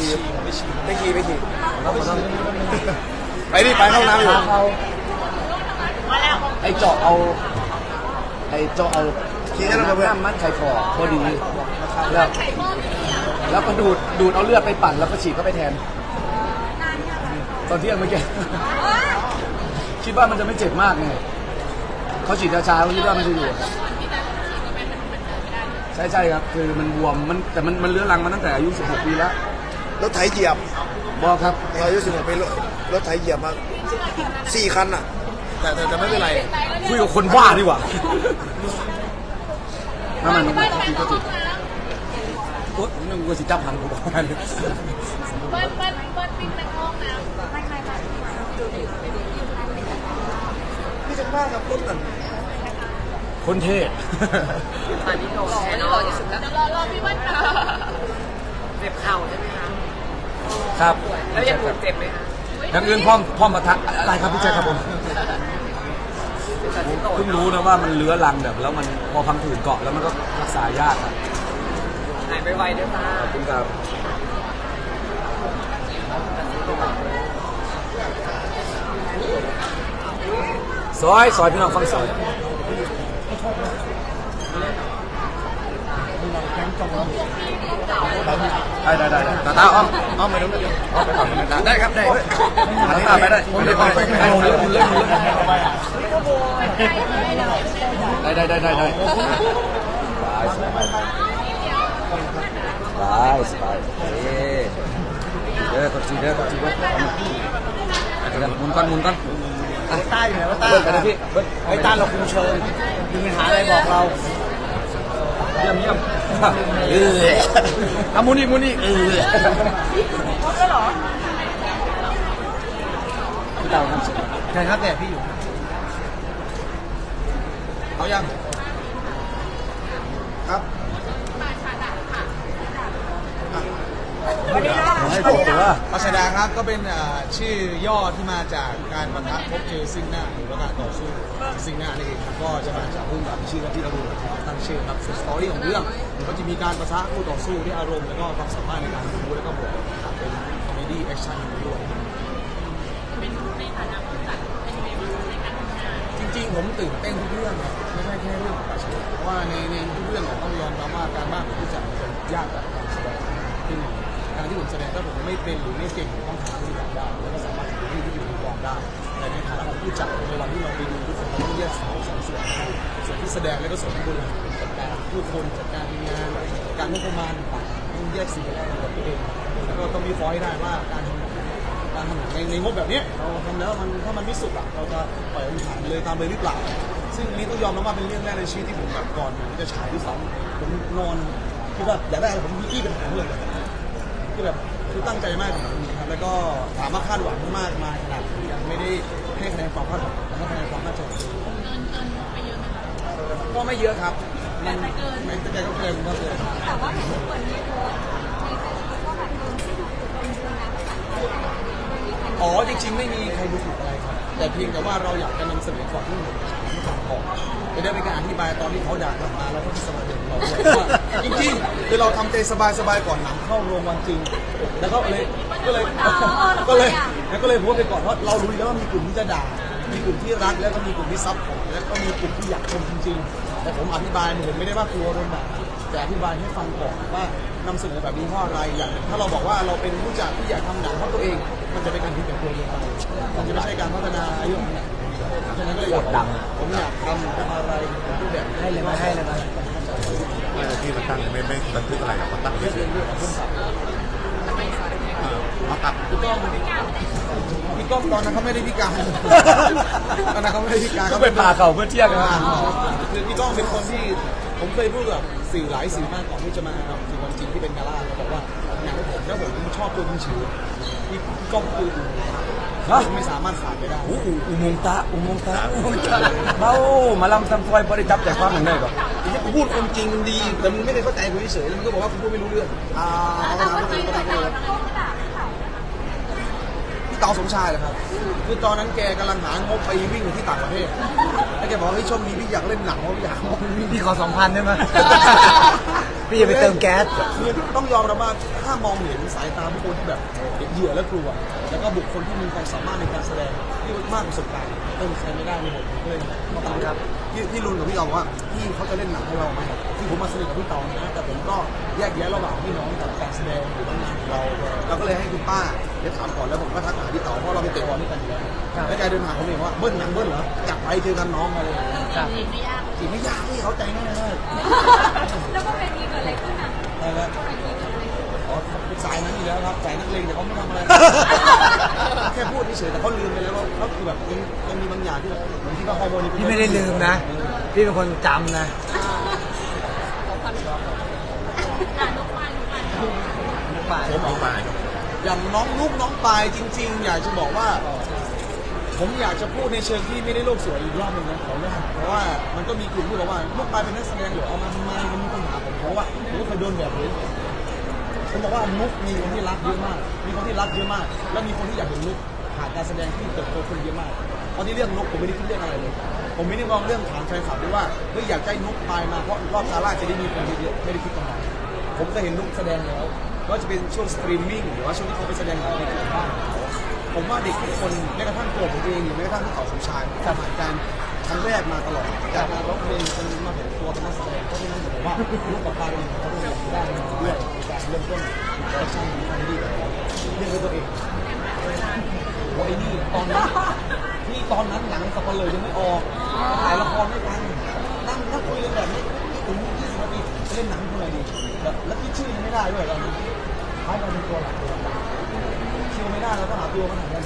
ขี่ไม่ขี่ไม่ขี่ไม่ขี่เราไม่ขี่ไปดิไปเข้าน้ำอยู่เขาไอ้เจาะเอาไอ้เจาะเอาขี่ได้แล้วครับเพื่อนน้ำมันไข่ฟอพอดีแล้วแล้วก็ดูดดูดเอาเลือดไปปั่นแล้วก็ฉีดเข้าไปแทนตอนเที่ยงเมื่อกี้คิดว่ามันจะไม่เจ็บมากไงเขาฉีดยาชาเขาคิดว่ามันจะอยู่ใช่ใช่ครับ คือมันบวมมันแต่มันมันเลื้อรังมาตั้งแต่อายุ 16 ปีแล้ว รถไถเหยียบบอกครับเราอายุสิบหกปีรถรถไถเหยียบมาสี่คันอะ แต่แต่แต่ไม่เป็นไร คุยกับคนบ้าดีกว่าน้ำมันมันก็ติดก็ติดโอ๊ยนึกว่าสิจับหันกูบอกว่าเบิ้ลเบิ้ลเบิ้ลวิ่งไปห้องน้ำไม่ไม่ไม่พี่จะว่ากับรถกันคนเท่ตอนนี้โดนแน่นรออนที่สุดแล้วเดี๋ยวรอรอพี่เบิ้ลกลับเจ็บเข่าใช่ไหมคะ ครับแล้วยังเจ็บไหมคะอย่างอื่นพร้อมพร้อมประทักอะไรครับพี่แจ๊คครับผมแต่ที่โตเพิ่งรู้นะว่ามันเลื้อรังแบบแล้วมันพอพังผืดเกาะแล้วมันก็รักษายากครับหายไปไวด้วยจ้าขอบคุณครับซอยซอยพี่น้องฟังซอยได้ ได้ได้ได้ตาตาอ้อมอ้อมไปนู้นอ้อมไปฝั่งนู้นได้ครับได้ตาตาไปได้ผมได้ไปได้ผมเล่นผมเล่นเล่นได้ได้ได้ได้ได้สบายสบายเอ๊ะเด้อตัวจีเด้อตัวจีเด้อหมุนก่อนมุนก่อนใต้อยู่ไหนวะใต้ไปนะพี่เบิ้ลไอ้ใต้เราคุมเชิงมีปัญหาอะไรบอกเราเยี่ยมเยี่ยม เออเอามุนี่มุนี่เออพี่เต่าทำสิใช่ครับแต่พี่อยู่เอายังครับ ให้ผมตัว ปัชดาครับก็เป็นอ่าชื่อย่อที่มาจากการปะทะพบเจอซึ่งหน้าหรือว่าการต่อสู้ซึ่งหน้านี่เองครับก็จะมาจากเรื่องกับชื่อที่เราดูตั้งชื่อครับส่วนสตอรี่ของเรื่องก็จะมีการปะทะคู่ต่อสู้ที่อารมณ์แล้วก็ความสามารถในการพูดแล้วก็บวกครับเป็นคอมเมดี้แอคชั่นด้วยจริงๆ ผมตื่นเต้นทุกเรื่องครับไม่ใช่แค่เรื่องของปัจจุบันเพราะว่าในในทุกเรื่องเนี่ยต้องยอมรับว่าการบ้านของผู้จัดเป็นยากแบบการแสดงที่หนึ่ง การที่ผมแสดงถ้าผมไม่เป็นหรือไม่เก่งผมต้องหาที่ทำได้แล้วก็สามารถทำที่ที่อยู่ในกองได้แต่ในฐานะของผู้จัดในวันที่เราไปดูทุกคนเราต้องแยกสองสองส่วนส่วนที่แสดงแล้วก็ส่วนที่บริหารจัดการผู้คนจัดการทีมงานการงบประมาณต่างต้องแยกสิ่งแรกของตัวเองแล้วก็ต้องมีฟอยให้ได้ว่าการทำงานการทำหนังในในงบแบบนี้เราทำแล้วมันถ้ามันไม่สุดอะเราจะปล่อยมันผ่านเลยตามเลยหรือเปล่า ซึ่งอันนี้ต้องยอมรับว่าเป็นเรื่องแรกในชีวิตที่ผมแบบก่อนผมจะฉายด้วยซ้ำผมนอนคือแบบอยากได้อะไรผมพี่เป็นหางเลย คือแบบคือตั้งใจมากกับมันครับแล้วก็ถามว่าคาดหวังมากมายขนาดไหนยังไม่ได้ให้คะแนนความคาดหวังแต่ให้คะแนนความน่าเชื่อถือก็ไม่เยอะครับมันไม่แต่แกก็เกินก็เกินแต่ว่าเหมือนมีโพสต์ในเฟซบุ๊กก็แบบโดนที่ถูกโดนจริงนะอ๋อจริงๆไม่มีใครดูถูกอะไรครับแต่เพียงแต่ว่าเราอยากจะนำเสนอก่อนที่หนึ่งที่ฟังก่อนจะได้เป็นการอธิบายตอนที่เขาด่ากลับมาแล้วก็ที่สบายใจของเราด้วยว่า จริงๆคือเราทำใจสบายๆก่อนหนังเข้าโรงวันจริง แล้วก็เลยก็เลยก็เลยแล้วก็เลยโพสต์ไปก่อนเพราะเรารู้อยู่แล้วว่ามีกลุ่มที่จะด่า มีกลุ่มที่รักแล้วก็มีกลุ่มที่ซับพอร์ตแล้วก็มีกลุ่มที่อยากชมจริงๆ แต่ผมอธิบายผมไม่ได้ว่ากลัวโดนด่าแต่อธิบายให้ฟังก่อนว่านำเสนอแบบนี้เพราะอะไรอย่างหนึ่งถ้าเราบอกว่าเราเป็นผู้จัดที่อยากทำหนังเพราะตัวเอง มันจะเป็นการผิดแบบตัวเองไปมันจะไม่ใช่การพัฒนาอายุของหนัง ฉะนั้นก็เลยอยากดังผมอยากทำทำอะไรผมรูปแบบให้เลยมาให้เลยมาไม่ได้ ที่มันตั้งไม่ไม่บันทึกอะไรหรอกมันตั้งเฉยๆมาตัดพี่ก้องพี่ก้องตอนนั้นเขาไม่ได้พิการตอนนั้นเขาไม่ได้พิการก็เป็นพาเขาเพื่อเที่ยวกันอ่าคือพี่ก้องเป็นคนที่ผมเคยพูดกับสื่อหลายสื่อมากก่อนที่จะมาถึงวันจริงที่เป็นกาล่าเขาบอกว่าหนังผมแล้วผมชอบตัวคุณชื่อพี่ก้องคือไม่สามารถขาดไปได้อุอุอุโมงตาอุโมงค์ตาอุโมงค์ตาเบ้ามาลำทำซอยบริจับใจความหนึ่งได้ก่อน กูพูดความจริงมันดี แต่มึงไม่ได้เข้าใจกูเฉยๆแล้วมึงก็บอกว่ากูพูดไม่รู้เรื่องอ่าแต่เอาคนไปจริงเอาแต่ไปเราเอาไปต้องด่าเขาพี่เต๋าสมชายเหรอครับ คือตอนนั้นแกกำลังหางบไปวิ่งอยู่ที่ต่างประเทศ แล้วแกบอกว่าเฮ้ยช่วงนี้พี่อยากเล่นหนังเพราะพี่อยากงบไปวิ่ง พี่ขอสองพันได้ไหม พี่อย่าไปเติมแก๊ส คือต้องยอมรับว่าถ้ามองเห็นสายตาบุคคลที่แบบเหยื่อและกลัว แล้วก็บุคคลที่มีความสามารถในการแสดงที่มากประสบการณ์เติมใครไม่ได้ในบทผมก็เลยมาตามครับที่ที่รุนกับพี่ต๋องว่าพี่เขาจะเล่นหนังให้เราไหมที่ผมมาสนิทกับพี่ต๋องนะแต่ผมก็แยกแยะระหว่างพี่น้องกับการแสดงหรือว่างานของเราเราก็เลยให้คุณป้าเดี๋ยวถามก่อนแล้วผมก็ทักหาพี่ต๋องเพราะเราไปเตะบอลด้วยกันอยู่แล้วแล้วแกเดินหาผมเองว่าเบิ้ลหนังเบิ้ลเหรอจับไปเจอกันน้องมาเลยจี บไม่ยากพี่เขาใจง่ายมากแล้วก็เป็นมีเกิดอะไรขึ้นอะใช่ไหมอ๋อเป็นสายนั้นอยู่แล้วครับสายนักเลงแต่เขาไม่ทำอะไรแค่พูดเฉยๆแต่เขาลืมไปแล้วว่าเขาคือแบบยังยังมีบางอย่างที่แบบเหมือนที่ว่าฮอร์โมนพี่ไม่ได้ลืมนะ พี่เป็นคนจำนะผมออกมาอย่างน้องลูกน้องปลายจริง ๆ อยากจะบอกว่า ผมอยากจะพูดในเชิงที่ไม่ได้โลกสวยอีกรอบหนึ่งนะขออนุญาตเพราะว่ามันก็มีกลุ่มที่บอกว่าลูกปลายเป็นนักแสดงเหรอเอามาทำไมมันมีปัญหาผมเพราะว่าผมก็เคยโดนแบบนี้ผมบอกว่านุกมีคนที่รักเยอะมาก มีคนที่รักเยอะมาก แล้วมีคนที่อยากเห็นนุกผ่านการแสดงที่เติบโตขึ้นเยอะมากตอนที่เรื่องนุกผมไม่ได้คิดเรื่องอะไรเลย ผมไม่ได้มองเรื่องถามแฟนคลับด้วยว่าเฮ้ยอยากใจนุกตายมาเพราะรอบซาร่าจะได้มีคนเยอะไม่ได้คิดตรงนั้นผมก็เห็นนุกแสดงแล้วก็จะเป็นช่วงสตรีมมิ่งหรือว่าช่วงที่เขาไปแสดงหนังในบ้าน ผมว่าเด็กทุกคนแม้กระทั่งตัวผมเองหรือแม้กระทั่งพี่ต่อสมชายจะผ่านการครั้งแรกมาตลอดจากการร้องเพลงจนมาเป็นตัวเป็นนักแสดงเพราะฉะนั้นผมว่าลูกกับปลาเองเขาต้องเรียนได้ด้วยในการเริ่มต้นโปรดักชั่นนี้ทำดีเรียนด้ตัวเองโอ้ยนี่ตอนนั้นที่ตอนนั้นหนังสับปะเลยยังไม่ออกถ่ายละครไม่ทันนั่งนั่งคุยกันแบบนี้ถึง20นาทีเล่นหนังเท่าไหร่ดีแบบแล้วคิดชื่อยังไม่ได้ด้วยตอนนั้นท้ายมาเป็นตัวหลักตัวหลัก คิวไม่ได้เราก็หาตัวมาหากัน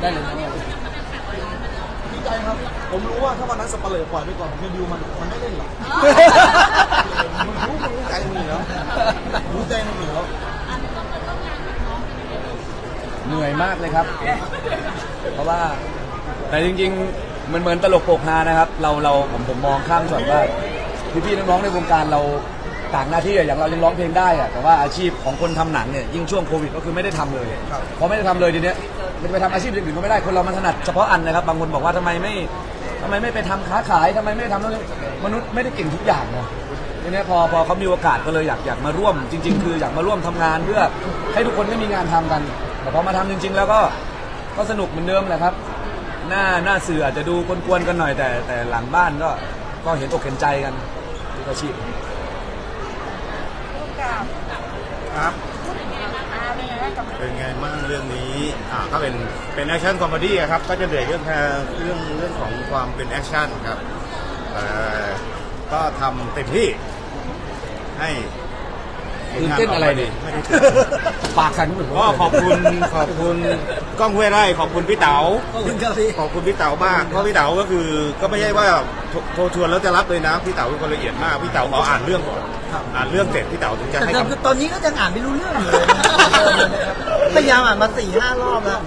ได้เลยนะดีใจครับ ผมรู้ว่าถ้าวันนั้นสปาเลอร์ปล่อยไปก่อนผมจะดิวมันมันไม่เล่นหรอกมันรู้มันรู้ใจมันอยู่แล้วรู้ใจมันอยู่แล้วเหนื่อยมากเลยครับ เพราะว่า แต่จริงๆ มันเหมือนตลกโปกฮานะครับ เราเราผมผมมองข้ามส่วนว่าพี่ๆน้องๆในวงการเรา ต่างหน้าที่อะอย่างเรายังร้องเพลงได้อะแต่ว่าอาชีพของคนทำหนังเนี่ยยิ่งช่วงโควิดก็คือไม่ได้ทำเลยพอไม่ได้ทำเลยทีเนี้ยมันจะไปทำอาชีพอื่นๆก็ไม่ได้คนเรามันถนัดเฉพาะอันนะครับบางคนบอกว่าทำไมไม่ทำไมไม่ไปทำค้าขายทำไมไม่ทำนั่นนี่มนุษย์ไม่ได้เก่งทุกอย่างนะทีเนี้ยพอพอเขามีโอกาสก็เลยอยากอยากมาร่วม จริง ๆ คืออยากมาร่วมทำงานเพื่อให้ทุกคนได้มีงานทำกัน แต่พอมาทำจริง ๆ แล้วก็ก็สนุกเหมือนเดิมแหละครับ หน้าหน้าสื่ออาจจะดูกวนๆกันหน่อยแต่แต่หลังบ้านก็ก็เห็นอกเห็นใจกันทุกอาชีพ ครับ เป็นไงบ้างเรื่องนี้อ่าก็เป็นเป็นแอคชั่นคอมเมดี้ครับก็จะเด่นเรื่องแค่เรื่องเรื่องของความเป็นแอคชั่นครับแต่ก็ทำเต็มที่ให้ตื่นเต้นอะไรดิไม่ได้ตื่นเต้นปากขันเหมือนก็ขอบคุณขอบคุณก้องห้วยไร่ขอบคุณพี่เต๋าขอบคุณครับพี่ขอบคุณพี่เต๋ามากเพราะพี่เต๋าก็คือก็ไม่ใช่ว่า โทรโทรชวนแล้วจะรับเลยนะพี่เต๋าเป็นคนละเอียดมากพี่เต๋าขออ่านเรื่องก่อนอ่านเรื่องเสร็จพี่เต๋าถึงจะแต่ให้แต่คำคือตอนนี้ก็ยังอ่านไม่รู้เรื่องอยู่เลยนะพยายามอ่านมาสี่ห้ารอบแล้ว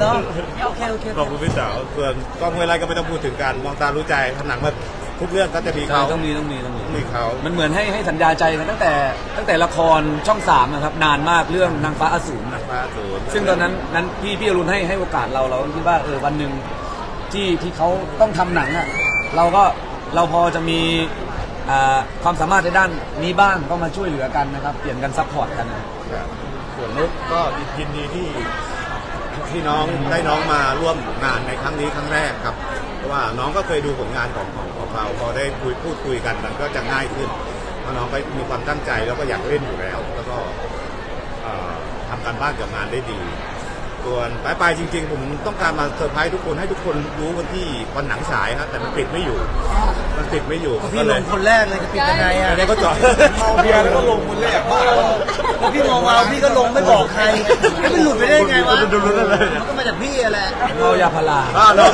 เนาะโอเคโอเคขอบคุณพี่เต๋าส่วนกล้องห้วยไร่ก็ไม่ต้องพูดถึงกันมองตารู้ใจทำหนังมาทุกเรื่องก็จะมีใช่เขาต้องมีต้องมีต้องมี มีเขา มันเหมือนให้ให้สัญญาใจกันตั้งแต่ตั้งแต่ละครช่องสามนะครับนานมากเรื่องนางฟ้าอสูรหนังฟ้าศูนย์ซึ่งตอนนั้นนั้นพี่พี่อรุณให้ให้โอกาสเราเราก็คิดว่าเออวันหนึ่งที่ที่เขาต้องทำหนังอะ เราก็เราพอจะมีอ่าความสามารถในด้านนี้บ้างก็มาช่วยเหลือกันนะครับ เปลี่ยนกันซัพพอร์ตกันครับ ส่วนนุกก็ยินดีที่ที่น้องได้น้องมาร่วมงานในครั้งนี้ครั้งแรกครับเพราะว่าน้องก็เคยดูผลงานของของของเราพอได้คุยพูดคุยกันมันก็จะง่ายขึ้นเพราะน้องก็มีความตั้งใจแล้วก็อยากเล่นอยู่แล้ว แล้วก็เอ่อทำการบ้านกับงานได้ดี ส่วนปลายปลายจริง ๆ ผมต้องการมาเซอร์ไพรส์ทุกคนให้ทุกคนรู้วันที่วันหนังฉายครับแต่มันปิดไม่อยู่ มันปิดไม่อยู่ก็พี่ลงคนแรกเลยจะปิดยังไงอะแล้วก็จอดเมาเบียร์แล้วก็ลงคนแรกบ้าพอพี่มองมาพี่ก็ลงไม่บอกใครแล้วมันหลุดไปได้ไงวะมันหลุดไปได้เลยมันก็มาจากพี่อะแหละเรายาพาราก็แล้ว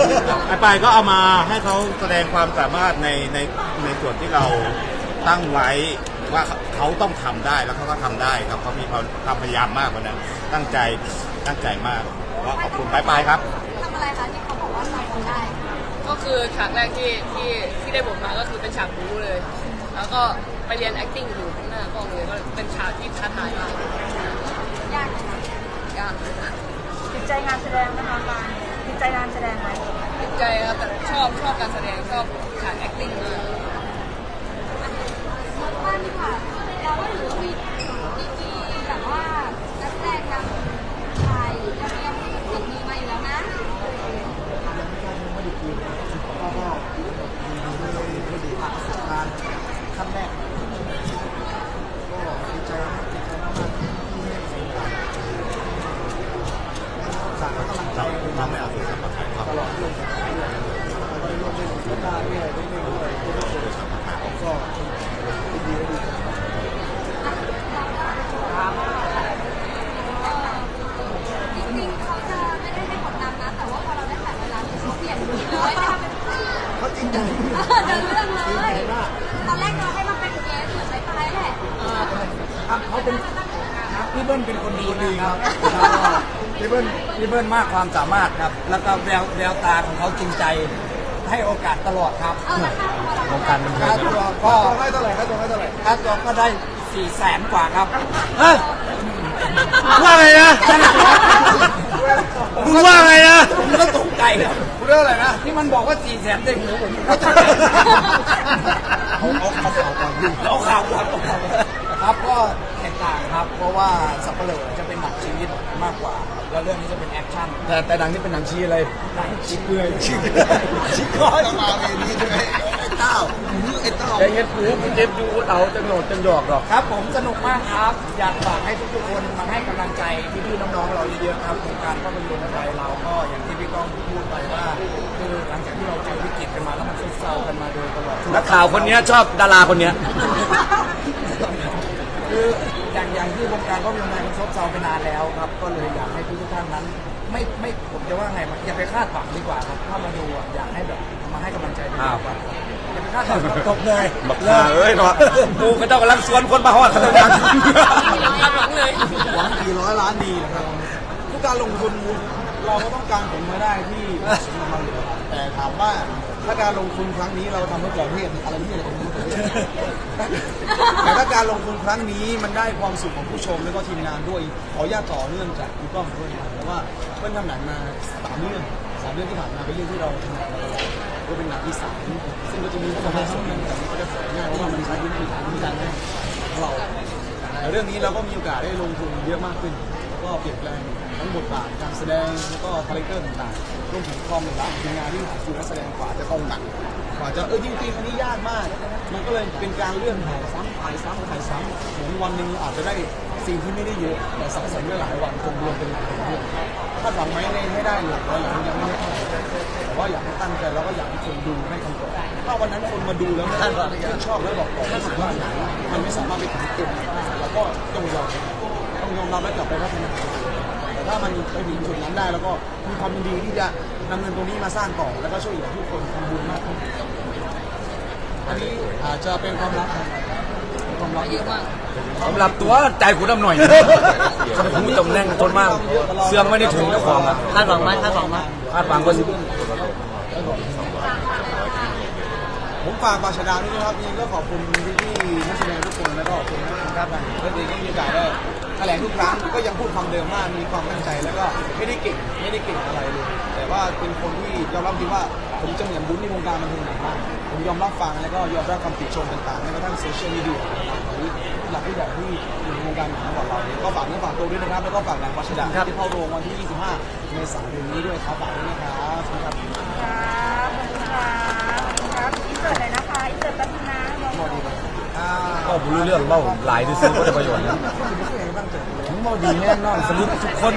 ไอ้ปายก็เอามาให้เขาแสดงความสามารถในในในส่วนที่เราตั้งไว้ ว่าเขาต้องทำได้แล้วเขาก็ทำได้ครับเขามีความความพยายามมากกว่านั้น ตั้งใจตั้งใจมากก็ขอบคุณปายปายครับทำอะไรคะที่เขาบอกว่าเราทำได้ ก็คือฉากแรกที่ที่ที่ได้บทมาก็คือเป็นฉากบู๊เลย แล้วก็ไปเรียน acting อยู่ข้างหน้ากล้องเลยก็เป็นฉากที่ท้าทายมากยากไหมคะยากติดใจงานแสดงนะคะปานติดใจงานแสดงไหมติดใจครับแต่ชอบชอบการแสดงชอบฉาก acting มากานดีกว่าเราก็ถือว่ามีมีมีแบบว่านักแสดงนำชายยังยังยังมีมาอยู่แล้วนะ ไม่ได้กินก็ก็ไม่ได้ไม่ได้ผ่านประสบการณ์ขั้นแรกก็ดีใจครับดีใจมากๆที่ให้ประสบการณ์ฝากให้กำลังใจ น้องไม่เอาตัวครับ ตลอดเรื่องเราได้ร่วมเล่นกับได้ด้วยได้เล่นด้วยก็ดีดีดีใจ จริงๆเขาจะไม่ได้ให้ผลนำนะ แต่ว่าพอเราได้ถ่ายเวลาเขาเปลี่ยนเลยนะคะเป็นเพื่อน เขาจริงใจ เดินเรื่องเลย ตอนแรกเราให้มาเป็นเกสเหมือนไปไปแหละ ครับ เขาเป็นครับพี่เบิ้ลเป็นคนดีนะครับพี่เบิ้ลพี่เบิ้ลมากความสามารถครับ แล้วก็แววแววตาของเขาจริงใจ ให้โอกาสตลอดครับเอาละค่ะพอเราวงการบันเทิค่างตัวก็ก็ให้เท่าไหร่ค่าตัวให้เท่าไหร่ค่าตัวก็ได้สี่แสนกว่าครับเฮ้ยว่าไงนะมึงว่าไงนะผมก็ตกใจครับคุณเรื่องอะไรนะที่มันบอกว่าสี่แสนในหูผมก็ตกใจเขาเขาเขาข่าวก่อนพี่เอาข่าวก่อนเอาข่าวก่อนครับก็แตกต่างครับ เพราะว่าสับเปลือจะเป็นหนังชีวิตมากกว่า แล้วเรื่องนี้จะเป็นแอคชั่นแต่แต่หนังนี่เป็นหนังชี้อะไรหนังชี้เกลือยชี้เกลือยชี้ก้อยมาเวนี้ใช่ไหมไอ้เต้าไอ้เต้าใจเย็นปูคุณเจ็บดูเอาจังโหนดจังหยอกหรอกครับ ผมสนุกมากครับ อยากฝากให้ทุกๆคนมาให้กำลังใจพี่ๆน้องๆเราเยอะๆครับโครงการภาพยนตร์ไทยเราก็อย่างที่พี่ก้องพูดไปว่าคือหลังจากที่เราเจอวิกฤตกันมาแล้วมันซุกเซากันมาโดยตลอดนักข่าวคนนี้ชอบดาราคนนี้ คือ อย่างอย่างที่วงการภาพยนตร์ไทยมันซบเซาไปนานแล้วครับ ก็เลยอยากให้ทุกท่านนั้น ไม่ไม่ผมจะว่าไงมันอย่าไปคาดหวังดีกว่าครับถ้ามาดูอะอยากให้แบบมาให้กำลังใจดีกว่าครับอย่าไปคาดหวังครับจบเลยบักข่าเอ้ยเนาะกูก็เจ้ากำลังสวนคนมาหอดขนาดนั้นคาดหวังเลยหวังกี่ร้อยล้านดีนะครับทุกการลงทุนเราก็ต้องการผลมาได้ที่สมมาอยู่แล้วแต่ถามว่าถ้าการลงทุนครั้งนี้เราทำเพื่อประเทศอะไรที่อะไรตรงนี้ แต่ถ้าการลงทุนครั้งนี้มันได้ความสุขของผู้ชมแล้วก็ทีมงานด้วย ขออนุญาตต่อเนื่องจากคุณก้องด้วยนะเพราะว่าเพิ่นทำหนังมาสามเรื่องสามเรื่องที่ผ่านมาเป็นเรื่องที่เราถนัดมาตลอดก็เป็นหนังอีสานซึ่งก็จะมีความส่วนหนึ่งแต่มันก็จะสวยง่ายเพราะว่ามันใช้วิธีการวิธีการของเราแต่เรื่องนี้เราก็มีโอกาสได้ลงทุนเยอะมากขึ้นก็เปลี่ยนแปลงทั้งบทบาทการแสดงแล้วก็คาแรคเตอร์ต่างๆรวมถึงความหลากหลายของทีมงานที่คือนักแสดงกว่าจะตรงกัก กว่าจะเออจริงๆอันนี้ยากมาก มันก็เลยเป็นการเลื่อนถ่ายซ้ำถ่ายซ้ำถ่ายซ้ำเหมือนวันหนึ่งอาจจะได้สิ่งที่ไม่ได้เยอะแต่สะสมได้หลายวันจนรวมเป็นหลายเรื่องคาดหวังไหมในให้ได้หลักร้อยล้านยังไม่ได้แต่ว่าอยากให้ตั้งใจแล้วก็อยากให้คนดูให้คำตอบถ้าวันนั้นคนมาดูแล้วไม่ชื่นชอบแล้วบอกต่อรู้สึกว่าหนมันไม่สามารถไปถึงกลุ่มเราก็ต้องยอมต้องยอมรับและกลับไปพัฒนาแต่ถ้ามันไปถึงจุดนั้นได้แล้วก็มีความดีที่จะ นำเงินตรงนี้มาสร้างต่อแล้วก็ช่วยเหลือทุกคนทำบุญมากขึ้นอันนี้อาจจะเป็นความลับครับเป็นความลับเยอะมากสำหรับตัวใจคุณน้ำหน่อยหูตำแหน่งทนมาก เสื่อมไม่ได้ถุงเจ้าของอะคาดหวังไหมคาดหวังไหมคาดหวังก็สิผมฝากปาชดาด้วยนะครับยังไงก็ขอบคุณพี่ๆนักแสดงทุกคนแล้วก็ขอบคุณนักการบันเพื่อนเองก็มีโอกาสได้ แถลงทุกครั้งก็ยังพูดคำเดิมว่ามีความตั้งใจแล้วก็ไม่ได้เก่งไม่ได้เก่งอะไรเลย แต่ว่าเป็นคนที่ยอมรับจริงว่าผมจะเหมือนบุญในวงการบันเทิงหนังมากผมยอมรับฟังแล้วก็ยอมรับคำติชมต่างๆแม้กระทั่งโซเชียลมีเดียหรือหลักผู้ใหญ่ที่อยู่ในวงการหนังของเราเนี่ยก็ฝากเนื้อฝากตัวด้วยนะครับแล้วก็ฝากหนังปาชดาที่เข้าโรงวันที่ 25 เมษายนนี้ด้วยครับฝากด้วยนะครับครับครับครับอินเสิร์ตเลยนะคะอินเสิร์ตแป๊บนึงนะลองดู ก็ผมรู้เรื่องเล่าหลายที่ซื้อก็ได้ประโยชน์นะบ้างเจอผมว่าดีแน่นอนสรุปทุกคน